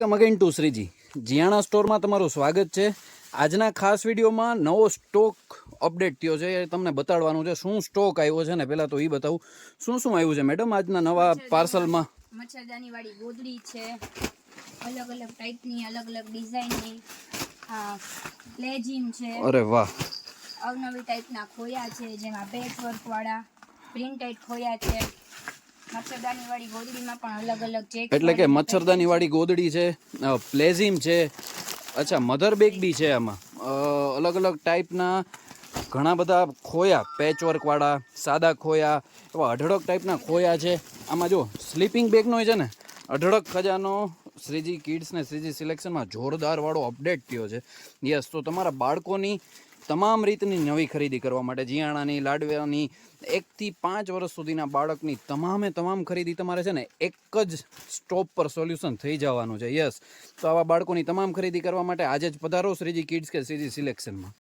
Welcome again to Shreeji. જીયાણા સ્ટોરમાં તમારું સ્વાગત છે. આજના ખાસ વિડીયોમાં નવો સ્ટોક અપડેટ થયો છે. એ તમને બતાડવાનું છે શું સ્ટોક આવ્યો છે ને પહેલાં તો એ બતાવું. શું શું આવ્યું છે મેડમ આજના નવા પાર્સલમાં? મચ્છરદાની વાળી ગોદડી છે. અલગ અલગ ટાઈપની અલગ અલગ ડિઝાઇનની. લેજિન છે. અરે વાહ. અવનવી ટાઈપના ખોયા છે જેમાં પેચ વાળા પ્રિન્ટેડ ખોયા છે. મચ્છરદાની વાળી ગોદડીમાં પણ અલગ અલગ ચેક એટલે કે મચ્છરદાની વાળી ગોદડી છે પ્લેઝિમ છે અચ્છા મધર બેગ બી છે આમાં. અલગ અલગ ટાઈપના ઘણા બધા ખોયા પેચવર્કવાળા સાદા ખોયા એવા અઢળક ટાઈપના ખોયા છે. આમાં જો સ્લીપિંગ બેગનો છે ને અઢળક ખજાનો શ્રીજી કિડ્સ ને શ્રીજી સિલેક્શનમાં જોરદાર વાળો અપડેટ થયો છે. યસ તો તમારા બાળકોની તમામ રીતની નવી ખરીદી કરવા માટે જીયાણાની, લાડવાની, એકથી પાંચ વર્ષ સુધીના બાળકની તમામે તમામ ખરીદી તમારે છે ને એક જ સ્ટોપ પર સોલ્યુશન થઈ જવાનું છે. યસ તો આવા બાળકોની તમામ ખરીદી કરવા માટે આજે જ પધારો શ્રીજી કિડ્સ કે શ્રીજી સિલેક્શનમાં